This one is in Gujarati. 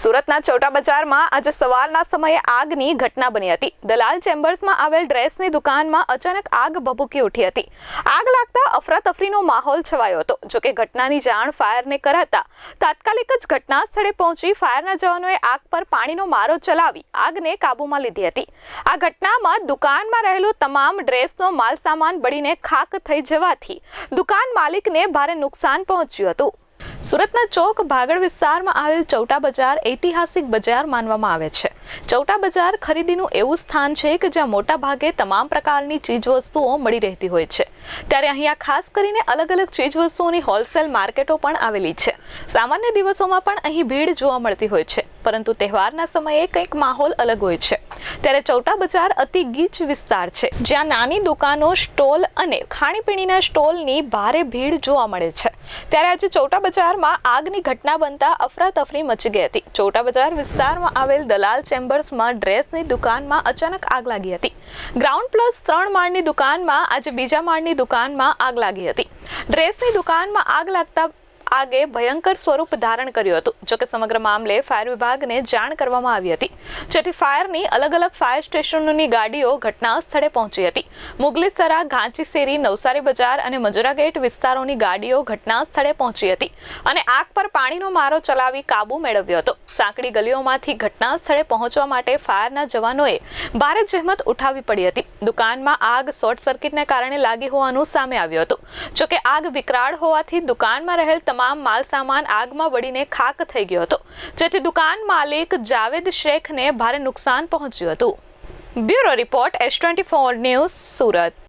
સુરતના ચોટા બજારમાં આજે સવારના સમયે આગની ઘટના બની હતી. દલાલ ચેમ્બર્સમાં આવેલ ડ્રેસની દુકાનમાં અચાનક આગ ભભૂકી ઉઠી હતી. આગ લાગતા અફરાતફરીનો માહોલ છવાયો હતો. જોકે ઘટનાની જાણ ફાયરને કરાતા તાત્કાલિક જ ઘટના સ્થળે પહોંચી ફાયરના જવાનોએ આગ પર પાણીનો મારો ચલાવી આગને કાબૂમાં લીધી હતી. આ ઘટનામાં દુકાનમાં રહેલો તમામ ડ્રેસનો માલસામાન બળીને ખાક થઈ જવાથી દુકાન માલિકને ભારે નુકસાન પહોંચ્યું હતું. સુરતના ચોક ભાગળ વિસ્તારમાં આવેલ ચૌટા બજાર ઐતિહાસિક બજાર માનવામાં આવે છે. ચૌટા બજાર ખરીદીનું એવું સ્થાન છે કે જ્યાં મોટા ભાગે તમામ પ્રકારની ચીજવસ્તુઓ મળી રહેતી હોય છે. ત્યારે અહીંયા ખાસ કરીને અલગ અલગ ચીજવસ્તુઓની હોલસેલ માર્કેટો પણ આવેલી છે. સામાન્ય દિવસોમાં પણ અહીં ભીડ જોવા મળતી હોય છે, પરંતુ તહેવારના સમયે કંઈક માહોલ અલગ હોય છે. ત્યારે ચૌટા બજાર અતિ ગીચ વિસ્તાર છે, જ્યાં નાની દુકાનો, સ્ટોલ અને ખાણીપીણીના સ્ટોલની ભારે ભીડ જોવા મળે છે. ત્યારે આજે ચોટા બજારમાં આગની ઘટના બનતા અફરાતફરી મચી ગઈ હતી. ચોટા બજાર વિસ્તારમાં આવેલ દલાલ ચેમ્બર્સમાં ડ્રેસની દુકાનમાં અચાનક આગ લાગી હતી. ગ્રાઉન્ડ પ્લસ ત્રણ માળની દુકાનમાં આજે બીજા માળની દુકાનમાં આગ લાગી હતી. ડ્રેસની દુકાનમાં આગ લાગતા આગે ભયંકર સ્વરૂપ ધારણ કર્યું હતું જોકે સમગ્ર મામલે ફાયર વિભાગને જાણ કરવામાં આવી હતી, જેથી ફાયરની અલગ અલગ ફાયર સ્ટેશનોની ગાડીઓ ઘટના સ્થળે પહોંચી હતી. મુગલીસરા, ઘાંચીસેરી, નવસારી બજાર અને મજુરા ગેટ વિસ્તારોની ગાડીઓ ઘટના સ્થળે પહોંચી હતી અને આગ પર પાણીનો મારો ચલાવી કાબુ મેળવ્યો હતો. સાંકડી ગલીઓમાંથી ઘટના સ્થળે પહોંચવા માટે ફાયરના જવાનોએ ભારે જહેમત ઉઠાવવી પડી હતી. દુકાનમાં આગ શોર્ટ સર્કિટને કારણે લાગી હોવાનું સામે આવ્યું હતું. જોકે આગ વિકરાળ હોવાથી દુકાનમાં રહેલ તમામ માલ સામાન આગમાં બળીને ખાક થઈ ગયો હતો, જેથી દુકાન માલિક જાવેદ શેખને ભારે નુકસાન પહોંચ્યું હતું. Bureau report S twenty four news Surat.